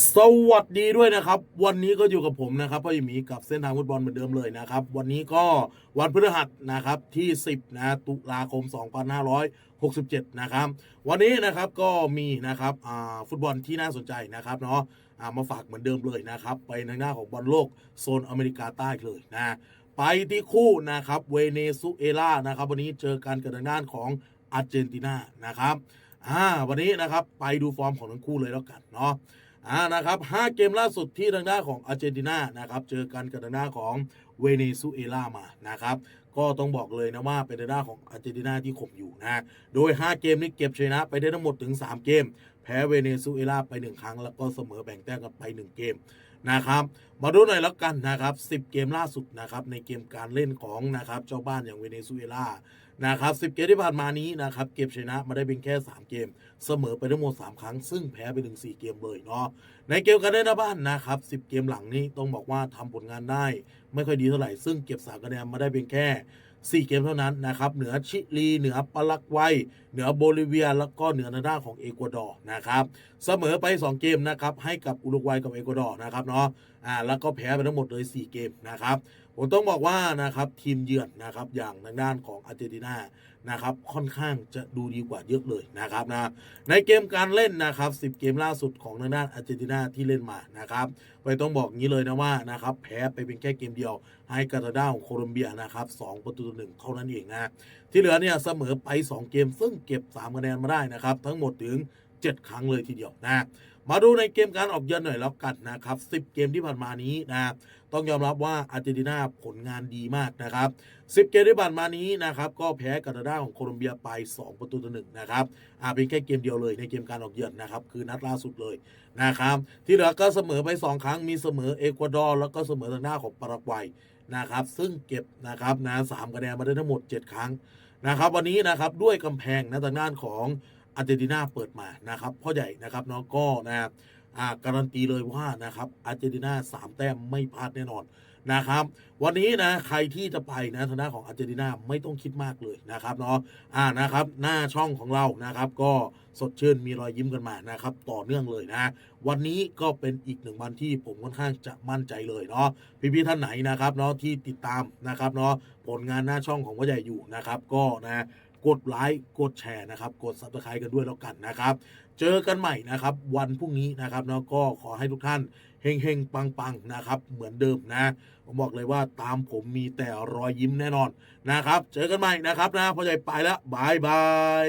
สวัสดีด้วยนะครับ วันนี้ก็อยู่กับผมนะครับพ่อหมีกับเส้นทางฟุตบอลเหมือนเดิมเลยนะครับ วันนี้ก็วันพฤหัสนะครับที่ 10 นะตุลาคม 2567 นะครับ วันนี้นะครับก็มีนะครับฟุตบอลที่น่าสนใจนะครับเนาะมาฝากเหมือนเดิมเลยนะครับ ไปในหน้าของบอลโลกโซนอเมริกาใต้เลยนะไปที่คู่นะครับเวเนซุเอลานะครับ วันนี้เจอกันกับทางด้านของอาร์เจนตินานะครับอ่าวันนี้นะครับไปดูฟอร์มของทั้งคู่เลยแล้วกันเนาะ อ่านะครับห้าเกมล่าสุดที่ทางด้านของอาร์เจนตินานะครับเจอกันกับทางด้านของเวเนซุเอลามานะครับก็ต้องบอกเลยนะว่าเป็นทางด้านของอาร์เจนตินาที่ข่มอยู่นะโดย 5 เกมนี้เก็บชนะไปได้ทั้งหมดถึง 3 เกม แพ้เวเนซุเอลาไป 1 ครั้ง แล้วก็เสมอแบ่งแต้มกันไป 1 เกมนะครับมาดูหน่อยแล้วกันนะครับ 10 เกมล่าสุดนะครับในเกมการเล่นของนะครับเจ้าบ้านอย่างเวเนซุเอลา นะครับ10เกมที่ผ่านมานี้นะครับเก็บชนะมาได้เพียงแค่ 3 เกม เสมอไปทั้งหมด 3 ครั้ง ซึ่งแพ้ไปถึง 4 เกมเลยเนาะในเกมการเล่นหน้าบ้านนะครับ 10 เกมหลังนี้ต้องบอกว่าทำผลงานได้ ไม่ค่อยดีเท่าไหร่ ซึ่งเก็บ3คะแนนมาได้เพียงแค่ 4 เกมเท่านั้นนะครับเหนือชิลี เหนือปารากวัย เหนือโบลิเวีย แล้วก็เหนือนาด้านของเอกวาดอร์นะครับเสมอไป 2 เกมนะครับให้กับอุรุกวัยกับเอกวาดอร์นะครับเนาะอ่าแล้วก็แพ้ไปทั้งหมดเลย 4 เกมนะครับผมต้องบอกว่านะครับทีมเยือนนะครับอย่างทางด้านของอาร์เจนตินานะครับค่อนข้างจะดูดีกว่าเยอะเลยนะครับนะในเกมการเล่นนะครับ 10 เกมล่าสุดของทางด้านอาร์เจนตินาที่เล่นมานะครับไปต้องบอกงี้เลยนะว่านะครับแพ้ไปเป็นแค่เกมเดียวให้กาตาด้าของโคลอมเบียนะครับ2ประตูต่อหนึ่งเท่านั้นเองนะที่เหลือเนี่ยเสมอไป 2 เกมซึ่งเก็บ3คะแนนมาได้นะครับทั้งหมดถึง 7 ครั้งเลยทีเดียวนะ มาดูในเกมการออกเยือนหน่อยแล้วกันนะครับ 10 เกมที่ผ่านมานี้นะต้องยอมรับว่าอาร์เจนตินาผลงานดีมากนะครับ 10 เกมที่ผ่านมานี้นะครับก็แพ้กับทางด้านของโคลอมเบียไป 2 ประตูต่อหนึ่งนะครับอาเป็นแค่เกมเดียวเลยในเกมการออกเยือนนะครับคือนัดล่าสุดเลยนะครับที่เหลือก็เสมอไป 2 ครั้งมีเสมอเอกวาดอร์แล้วก็เสมอทางหน้าของปารากวัยนะครับซึ่งเก็บนะครับนะสามคะแนนมาได้ทั้งหมด 7 ครั้งนะครับวันนี้นะครับด้วยกำแพงนะทางด้านของ อาร์เจนตินาเปิดมานะครับพ่อใหญ่นะครับเนาะก็นะครับอ่าการันตีเลยว่านะครับอาร์เจนตินาสามแต้มไม่พลาดแน่นอนนะครับ วันนี้นะใครที่จะไปนะทางด้านของอาร์เจนตินาไม่ต้องคิดมากเลยนะครับเนาะอ่านะครับ หน้าช่องของเรานะครับ ก็สดชื่นมีรอยยิ้มกันมานะครับ ต่อเนื่องเลยนะ วันนี้ก็เป็นอีกหนึ่งวันที่ผมค่อนข้างจะมั่นใจเลยเนาะพี่ๆท่านไหนนะครับเนาะที่ติดตามนะครับเนาะผลงานหน้าช่องของพ่อใหญ่อยู่นะครับ ก็นะ กดไลค์กดแชร์นะครับ กดซับสไครต์กันด้วยแล้วกันนะครับ เจอกันใหม่นะครับ วันพรุ่งนี้นะครับเนาะก็ขอให้ทุกท่านเฮงเฮงปังปังๆ นะครับ เหมือนเดิมนะ ผมบอกเลยว่าตามผมมีแต่รอยยิ้มแน่นอนนะครับ เจอกันใหม่นะครับนะพ่อใหญ่ไปแล้วบายบาย